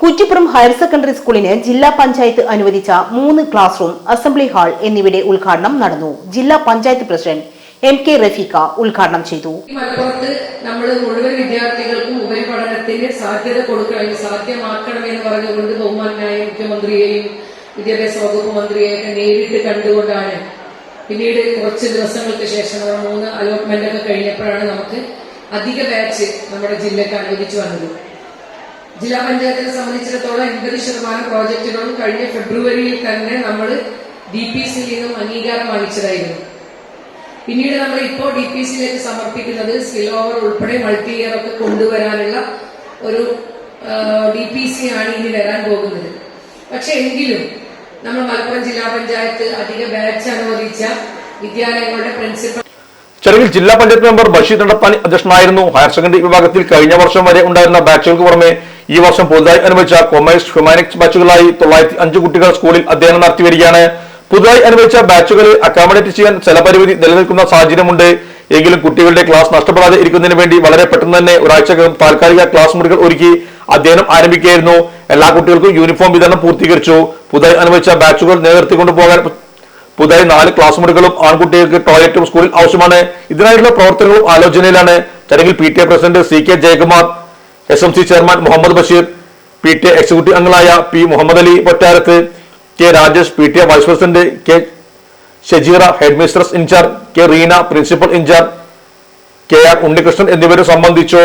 Kuttippuram higher secondary സ്കൂളിന് ജില്ലാ പഞ്ചായത്ത് അനുവദിച്ച മൂന്ന് ക്ലാസ് റൂം അസംബ്ലി ഹാൾ എന്നിവയുടെ ഉദ്ഘാടനം നടന്നു. ജില്ലാ panchayat president M K Rafeekha ഉദ്ഘാടനം ചെയ്തു. മലപ്പുറത്ത് നമ്മൾ മുഴുവൻ വിദ്യാർത്ഥികൾക്കും ഉപരിപഠനത്തിന് സാധ്യത കൊടുക്കണം സാധ്യമാക്കണമെന്ന് പറഞ്ഞുകൊണ്ട് ബഹുമാനായ മുഖ്യമന്ത്രിയെയും വിദ്യാഭ്യാസ വകുപ്പ് മന്ത്രിയെയൊക്കെ നേരിട്ട് കണ്ടുകൊണ്ടാണ് പിന്നീട് കുറച്ച് ദിവസങ്ങൾക്ക് ശേഷം മൂന്ന് അലോട്ട്മെന്റ് ഒക്കെ കഴിഞ്ഞപ്പോഴാണ് നമുക്ക് അധിക ബാച്ച് നമ്മുടെ ജില്ലക്ക് അനുവദിച്ചു വന്നത്. ജില്ലാ പഞ്ചായത്തിനെ സംബന്ധിച്ചിടത്തോളം എൺപത് ശതമാനം പ്രോജക്റ്റുകളും കഴിഞ്ഞ ഫെബ്രുവരിയിൽ തന്നെ നമ്മൾ ഡി പി സിയിൽ നിന്നും അംഗീകാരം വാങ്ങിച്ചതായിരുന്നു. പിന്നീട് നമ്മൾ ഇപ്പോൾ ഡി പി സിയിലേക്ക് സമർപ്പിക്കുന്നത് സ്കിൽ ഓവർ ഉൾപ്പെടെ മൾട്ടി ഇയർ ഒക്കെ കൊണ്ടുവരാനുള്ള ഒരു ഡി പി സി ആണ് ഇനി വരാൻ പോകുന്നത്. പക്ഷെ എങ്കിലും നമ്മൾ മലപ്പുറം ജില്ലാ പഞ്ചായത്ത് അധിക ബാച്ച് അനുവദിച്ച വിദ്യാലയങ്ങളുടെ പ്രിൻസിപ്പൽ ചടങ്ങിൽ ജില്ലാ പഞ്ചായത്ത് മെമ്പർ ബഷീർ നടപ്പാൻ അധ്യക്ഷനായിരുന്നു. ഹയർ സെക്കൻഡറി വിഭാഗത്തിൽ കഴിഞ്ഞ വർഷം വരെ ഉണ്ടായിരുന്ന ബാച്ചുകൾക്ക് പുറമെ ഈ വർഷം പുതുതായി അനുവദിച്ച കൊമേഴ്സ് ഹ്യൂമാനിക്സ് ബാച്ചുകളായി തൊള്ളായിരത്തി അഞ്ച് കുട്ടികൾ സ്കൂളിൽ അധ്യയനം നടത്തി വരികയാണ് പുതുതായി അനുവദിച്ച ബാച്ചുകളിൽ അക്കോമഡേറ്റ് ചെയ്യാൻ സ്ഥലപരിമിതി നിലനിൽക്കുന്ന സാഹചര്യമുണ്ട്. എങ്കിലും കുട്ടികളുടെ ക്ലാസ് നഷ്ടപ്പെടാതെ ഇരിക്കുന്നതിന് വേണ്ടി വളരെ പെട്ടെന്ന് തന്നെ ഒരാഴ്ചക്കകം താൽക്കാലിക ക്ലാസ് മുറികൾ ഒരുക്കി അധ്യയനം ആരംഭിക്കുകയായിരുന്നു. എല്ലാ കുട്ടികൾക്കും യൂണിഫോം വിതരണം പൂർത്തീകരിച്ചു. പുതുതായി അനുവദിച്ച ബാച്ചുകൾ നിലനിർത്തിക്കൊണ്ടു പോകാൻ പുതുതായി നാല് ക്ലാസ് മുറികളും ആൺകുട്ടികൾക്ക് ടോയ്ലറ്റും സ്കൂളിൽ ആവശ്യമാണ്. ഇതിനായുള്ള പ്രവർത്തനങ്ങളും ആലോചനയിലാണ്. ചടങ്ങിൽ P T A president C K Jayakumar S M C chairman Muhammad Basheer P T executive അംഗങ്ങളായ P Muhammad Ali Kottarath K Rajesh P T A vice president K Shajeera head mistress incharge K Reena principal incharge K R Unnikrishnan എന്നിവരെ സംബന്ധിച്ചു.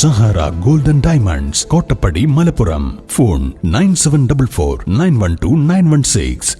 Sahara golden diamonds Kottappadi Malappuram. Phone nine seven double four nine one two nine one six.